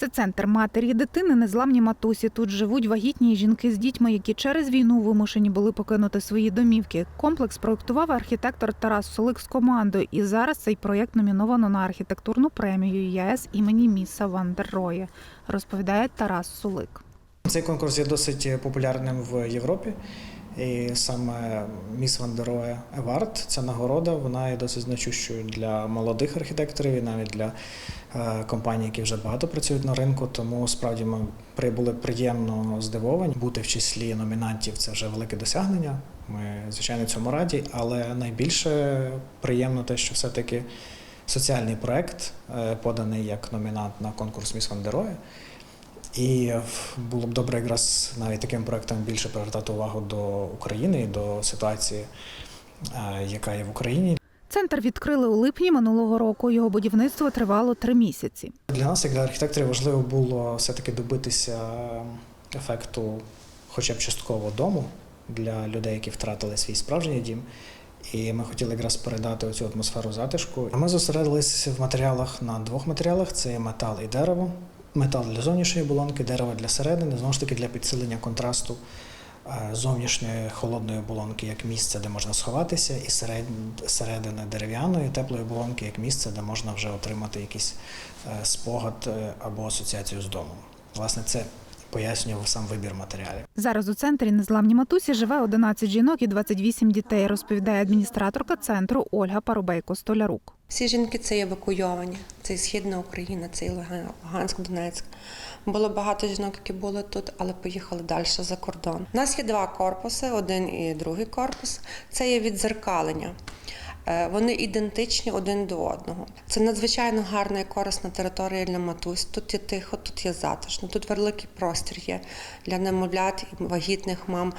Це центр матері і дитини, незламні матусі. Тут живуть вагітні жінки з дітьми, які через війну вимушені були покинути свої домівки. Комплекс проектував архітектор Тарас Солик з командою. І зараз цей проєкт номіновано на архітектурну премію ЄС імені Міса Вандерроє, розповідає Тарас Сулик. Цей конкурс є досить популярним в Європі. І саме Міс Вандероє Евард, ця нагорода, вона є досить значущою для молодих архітекторів і навіть для е, компаній, які вже багато працюють на ринку. Тому справді ми при- були приємно здивовані. Бути в числі номінантів це вже велике досягнення. Ми, звичайно, цьому раді, але найбільше приємно те, що все-таки соціальний проект, е, поданий як номінант на конкурс Міс Вандероє. І було б добре якраз навіть таким проектом більше привертати увагу до України і до ситуації, е, яка є в Україні. Центр відкрили у липні минулого року. Його будівництво тривало три місяці. Для нас, як для архітекторів, важливо було все-таки добитися ефекту, хоча б частково дому для людей, які втратили свій справжній дім. І ми хотіли якраз передати цю атмосферу затишку. Ми зосередилися в матеріалах на двох матеріалах: це метал і дерево. Метал для зовнішньої оболонки, дерево для середини, знову ж таки для підсилення контрасту е, зовнішньої холодної оболонки як місце, де можна сховатися, і серед- середини дерев'яної теплої оболонки як місце, де можна вже отримати якийсь е, спогад е, або асоціацію з домом. Власне, це пояснював сам вибір матеріалів. Зараз у центрі незламні матусі живе 11 жінок і 28 дітей, розповідає адміністраторка центру Ольга Парубейко Столярук. Всі жінки це є евакуйовані. Це і Східна Україна, це і Луганськ, Донецьк. Було багато жінок, які були тут, але поїхали далі за кордон. У нас є два корпуси, один і другий корпус. Це є відзеркалення. Е, Вони ідентичні один до одного. Це надзвичайно гарна і корисна територія для матусь. Тут є тихо, тут є затишно, тут великий простір є для немовлят і вагітних мам.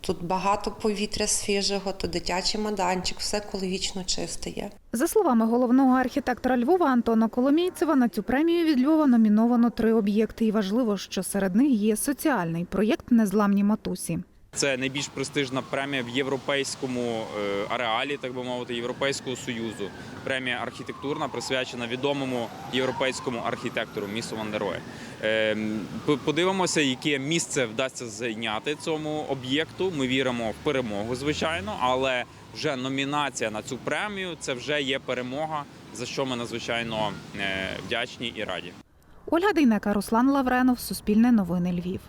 Тут багато повітря свіжого, тут дитячий маданчик, все екологічно чисте є. За словами головного архітектора Львова Антона Коломійцева, на цю премію від Львова номіновано три об'єкти. І важливо, що серед них є соціальний проєкт Незламні матусі. Це найбільш престижна премія в європейському е, ареалі, так би мовити, Європейського союзу. Премія архітектурна присвячена відомому європейському архітектору Місу Вандерое. Е, Подивимося, яке місце вдасться зайняти цьому об'єкту. Ми віримо в перемогу, звичайно, але вже номінація на цю премію це вже є перемога, за що ми надзвичайно е, вдячні і раді. Ольга Дейнека, Руслан Лавренов, Суспільне новини Львів.